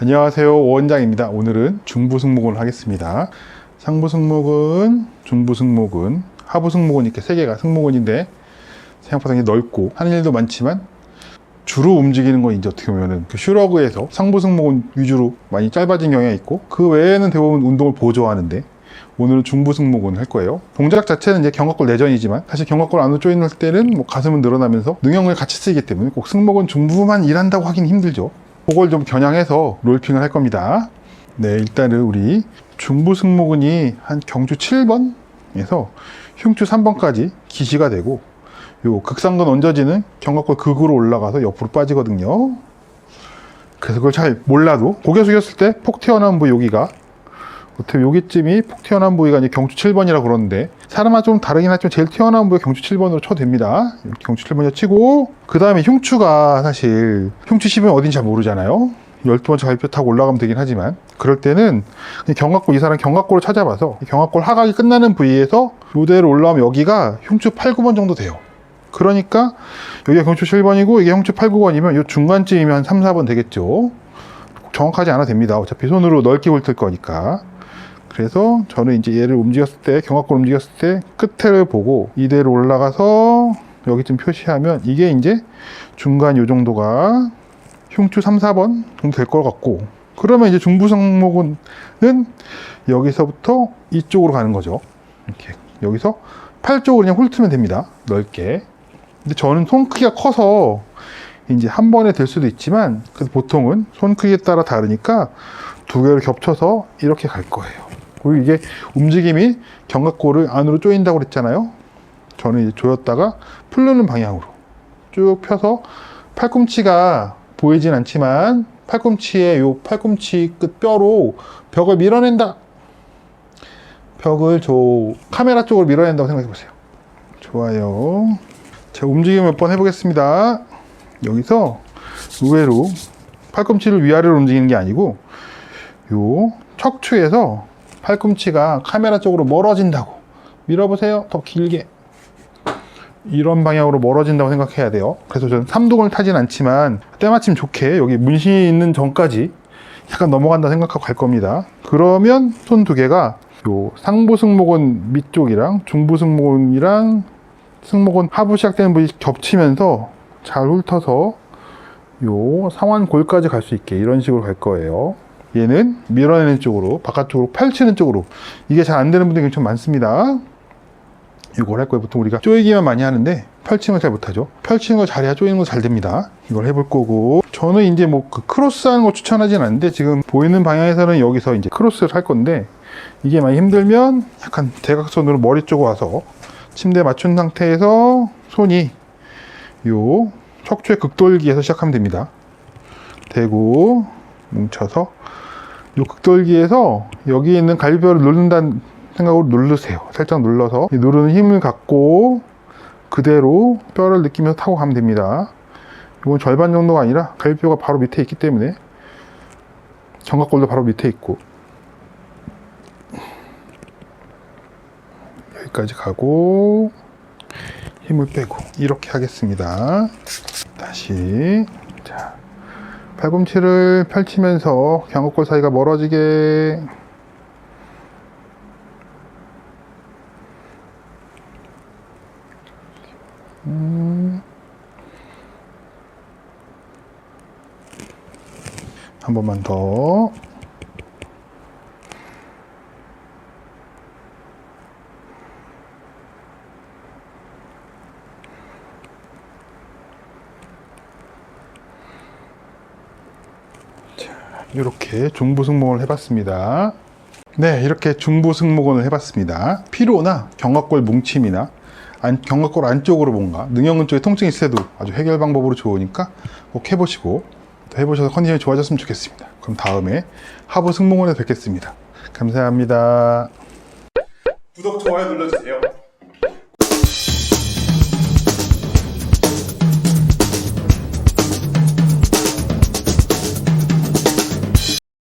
안녕하세요 원장입니다 오늘은 중부 승모근을 하겠습니다 상부 승모근 중부 승모근 하부 승모근 이렇게 세 개가 승모근인데 생각보다 넓고 하는 일도 많지만 주로 움직이는 건 이제 어떻게 보면은 그 슈러그에서 상부 승모근 위주로 많이 짧아진 경향이 있고 그 외에는 대부분 운동을 보조하는데 오늘은 중부 승모근 할 거예요. 동작 자체는 이제 견갑골 내전이지만 사실 견갑골 안으로 조인할 때는 뭐 가슴은 늘어나면서 능형을 같이 쓰기 때문에 꼭 승모근 중부만 일한다고 하긴 힘들죠. 그걸 좀 겨냥해서 롤핑을 할 겁니다. 네, 일단은 우리 중부 승모근이 한 경추 7번에서 흉추 3번까지 기시가 되고 요 극상근 얹어지는 견갑골 극으로 올라가서 옆으로 빠지거든요. 그래서 그걸 잘 몰라도 고개 숙였을 때 폭 튀어나온 부위 여기가 여기쯤이 폭 튀어나온 부위가 이제 경추 7번이라 그러는데 사람마다 좀 다르긴 하지만 제일 튀어나온 부위가 경추 7번으로 쳐도 됩니다. 경추 7번을 치고 그 다음에 흉추가 사실 흉추 10은 어딘지 잘 모르잖아요. 12번째 갈비뼈 타고 올라가면 되긴 하지만 그럴 때는 견갑골 이 사람 견갑골을 찾아봐서 견갑골 하각이 끝나는 부위에서 요대로 올라오면 여기가 흉추 8, 9번 정도 돼요. 그러니까 여기가 경추 7번이고 이게 흉추 8, 9번이면 요 중간쯤이면 한 3, 4번 되겠죠. 정확하지 않아도 됩니다. 어차피 손으로 넓게 훑을 거니까. 그래서 저는 이제 얘를 움직였을 때 경합골 움직였을 때 끝을 보고 이대로 올라가서 여기쯤 표시하면 이게 이제 중간 요 정도가 흉추 3, 4번 정도 될 것 같고 그러면 이제 중부성목은 여기서부터 이쪽으로 가는 거죠. 이렇게 여기서 팔 쪽으로 그냥 훑으면 됩니다. 넓게. 근데 저는 손 크기가 커서 이제 한 번에 될 수도 있지만 그 보통은 손 크기에 따라 다르니까 두 개를 겹쳐서 이렇게 갈 거예요. 그리고 이게 움직임이 견갑골을 안으로 조인다고 그랬잖아요. 저는 이제 조였다가 풀르는 방향으로 쭉 펴서 팔꿈치가 보이진 않지만 팔꿈치에 요 팔꿈치 끝 뼈로 벽을 밀어낸다. 벽을 저 카메라 쪽으로 밀어낸다고 생각해 보세요. 좋아요. 자, 움직임 몇 번 해보겠습니다. 여기서 의외로 팔꿈치를 위아래로 움직이는 게 아니고 요 척추에서 팔꿈치가 카메라 쪽으로 멀어진다고 밀어보세요. 더 길게 이런 방향으로 멀어진다고 생각해야 돼요. 그래서 저는 삼두근을 타진 않지만 때마침 좋게 여기 문신이 있는 전까지 약간 넘어간다 생각하고 갈 겁니다. 그러면 손 두 개가 요 상부 승모근 밑쪽이랑 중부 승모근이랑 승모근 하부 시작되는 부위 겹치면서 잘 훑어서 요 상완골까지 갈 수 있게 이런 식으로 갈 거예요. 얘는 밀어내는 쪽으로 바깥쪽으로 펼치는 쪽으로 이게 잘 안 되는 분들이 좀 많습니다. 이걸 할 거예요. 보통 우리가 조이기만 많이 하는데 펼치는 걸 잘 못하죠. 펼치는 걸 잘해야 조이는 거잘 됩니다. 이걸 해볼 거고 저는 이제 뭐 그 크로스 하는 거 추천하진 않는데 지금 보이는 방향에서는 여기서 이제 크로스를 할 건데 이게 많이 힘들면 약간 대각선으로 머리 쪽으로 와서 침대 맞춘 상태에서 손이 요 척추의 극돌기에서 시작하면 됩니다. 대고 뭉쳐서 요 극돌기에서 여기 있는 갈비뼈를 누른다는 생각으로 누르세요. 살짝 눌러서 이 누르는 힘을 갖고 그대로 뼈를 느끼면서 타고 가면 됩니다. 이건 절반 정도가 아니라 갈비뼈가 바로 밑에 있기 때문에 견갑골도 바로 밑에 있고 여기까지 가고 힘을 빼고 이렇게 하겠습니다. 다시 자 팔꿈치를 펼치면서 견갑골 사이가 멀어지게 음. 한 번만 더. 이렇게 중부승모근을 해봤습니다. 네, 이렇게 중부승모근을 해봤습니다. 피로나 견갑골 뭉침이나 안, 견갑골 안쪽으로 뭔가 능형근 쪽에 통증이 있을 때도 아주 해결 방법으로 좋으니까 꼭 해보시고 또 해보셔서 컨디션이 좋아졌으면 좋겠습니다. 그럼 다음에 하부 승모근에서 뵙겠습니다. 감사합니다. 구독, 좋아요 눌러주세요.